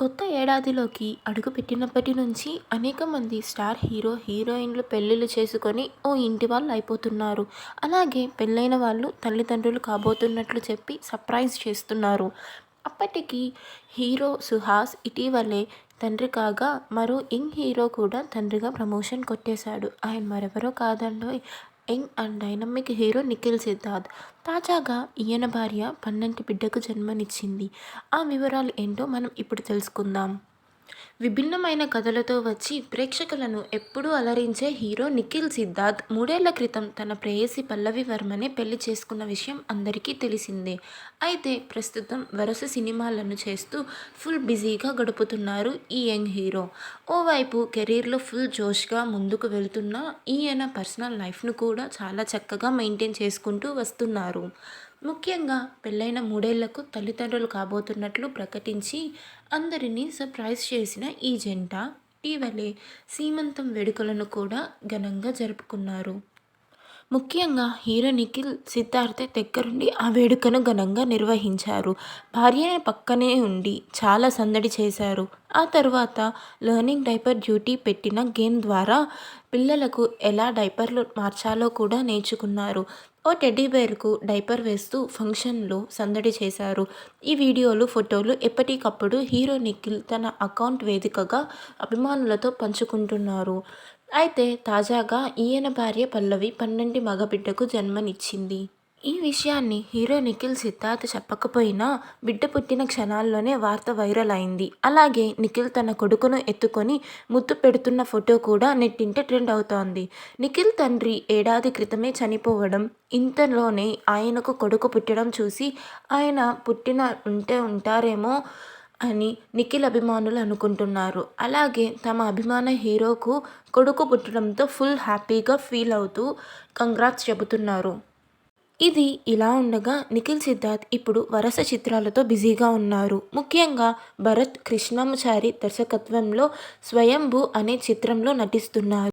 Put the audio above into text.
కొత్త ఏడాదిలోకి అడుగుపెట్టినప్పటి నుంచి అనేక మంది స్టార్ హీరో హీరోయిన్లు పెళ్ళిళ్ళు చేసుకొని ఓ ఇంటి వాళ్ళు అయిపోతున్నారు. అలాగే పెళ్ళైన వాళ్ళు తల్లిదండ్రులు కాబోతున్నట్లు చెప్పి సర్ప్రైజ్ చేస్తున్నారు. అప్పటికి హీరో సుహాస్ ఇటీవలే తండ్రి కాగా మరో యంగ్ హీరో కూడా తండ్రిగా ప్రమోషన్ కొట్టేశాడు. ఆయన మరెవరో కాదండోయ్. Young and dynamic hero Nikhil Siddharth. తాజాగా ఈయన భార్య పన్నంటి బిడ్డకు జన్మనిచ్చింది. ఆ వివరాలు ఏంటో మనం ఇప్పుడు తెలుసుకుందాం. విభిన్నమైన కథలతో వచ్చి ప్రేక్షకులను ఎప్పుడూ అలరించే హీరో నిఖిల్ సిద్ధార్థ్ మూడేళ్ళ క్రితం తన ప్రేయసి పల్లవి వర్మనే పెళ్ళి చేసుకున్న విషయం అందరికీ తెలిసిందే. అయితే ప్రస్తుతం వరుస సినిమాలను చేస్తూ ఫుల్ బిజీగా గడుపుతున్నారు ఈ యంగ్ హీరో. ఓవైపు కెరీర్లో ఫుల్ జోష్గా ముందుకు వెళ్తున్న ఈయన పర్సనల్ లైఫ్ను కూడా చాలా చక్కగా మెయింటైన్ చేసుకుంటూ వస్తున్నారు. ముఖ్యంగా పెళ్ళైన మూడేళ్ళకు తల్లిదండ్రులు కాబోతున్నట్లు ప్రకటించి అందరినీ సర్ప్రైజ్ చేసిన ఈ జంట ఇటీవలే సీమంతం వేడుకలను కూడా ఘనంగా జరుపుకున్నారు. ముఖ్యంగా హీరో నిఖిల్ సిద్ధార్థ దగ్గరుండి ఆ వేడుకను ఘనంగా నిర్వహించారు. భార్యని పక్కనే ఉండి చాలా సందడి చేశారు. ఆ తర్వాత లర్నింగ్ డైపర్ డ్యూటీ పెట్టిన గేమ్ ద్వారా పిల్లలకు ఎలా డైపర్లు మార్చాలో కూడా నేర్చుకున్నారు. ఓ టెడ్డీ బేర్కు డైపర్ వేస్తూ ఫంక్షన్లో సందడి చేశారు. ఈ వీడియోలు ఫోటోలు ఎప్పటికప్పుడు హీరో నిఖిల్ తన అకౌంట్ వేదికగా అభిమానులతో పంచుకుంటున్నారు. అయితే తాజాగా ఈయన భార్య పల్లవి పన్నెండు మగబిడ్డకు జన్మనిచ్చింది. ఈ విషయాన్ని హీరో నిఖిల్ సిద్ధార్థ్ చెప్పకపోయినా బిడ్డ పుట్టిన క్షణాల్లోనే వార్త వైరల్ అయింది. అలాగే నిఖిల్ తన కొడుకును ఎత్తుకొని ముద్దు పెడుతున్న ఫోటో కూడా నెట్టింట ట్రెండ్ అవుతోంది. నిఖిల్ తండ్రి ఏడాది క్రితమే చనిపోవడం ఇంతలోనే ఆయనకు కొడుకు పుట్టడం చూసి ఆయన పుట్టిన ఉంటే ఉంటారేమో అని నిఖిల్ అభిమానులు అనుకుంటున్నారు. అలాగే తమ అభిమాన హీరోకు కొడుకు పుట్టడంతో ఫుల్ హ్యాపీగా ఫీల్ అవుతూ కంగ్రాట్స్ చెబుతున్నారు. ఇది ఇలా ఉండగా నిఖిల్ సిద్ధార్థ్ ఇప్పుడు వరుస చిత్రాలతో బిజీగా ఉన్నారు. ముఖ్యంగా భరత్ కృష్ణమాచారి దర్శకత్వంలో స్వయంభూ అనే చిత్రంలో నటిస్తున్నారు.